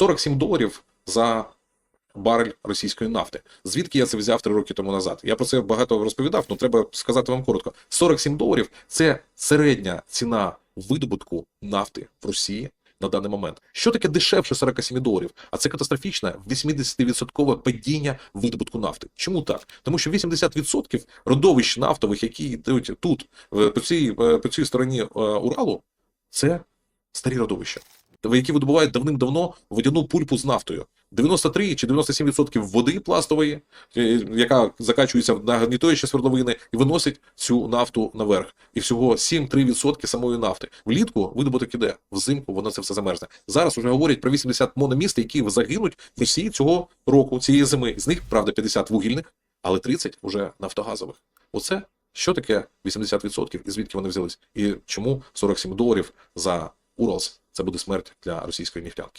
47 доларів за барель російської нафти. Звідки я це взяв три роки тому назад? Я про це багато розповідав, але треба сказати вам коротко. 47 доларів це середня ціна видобутку нафти в Росії на даний момент. Що таке дешевше 47 доларів? А це катастрофічне 80% падіння видобутку нафти. Чому так? Тому що 80% родовищ нафтових, які йдуть тут, по цій, е, по цій стороні е, Уралу, це старі родовища, які видобувають давним-давно водяну пульпу з нафтою. 93 чи 97% води пластової, е, яка закачується на гнітоючі свердловини і виносить цю нафту наверх. І всього 7-3% самої нафти. Влітку видобуток іде, взимку воно це все замерзне. Зараз вже говорять про 80 мономіст, які загинуть в Росії цього року, цієї зими. З них, правда, 50 вугільних, але 30 вже нафтогазових. Оце що таке 80% і звідки вони взялись? І чому 47 доларів за Уралс це буде смерть для російської нефтянки?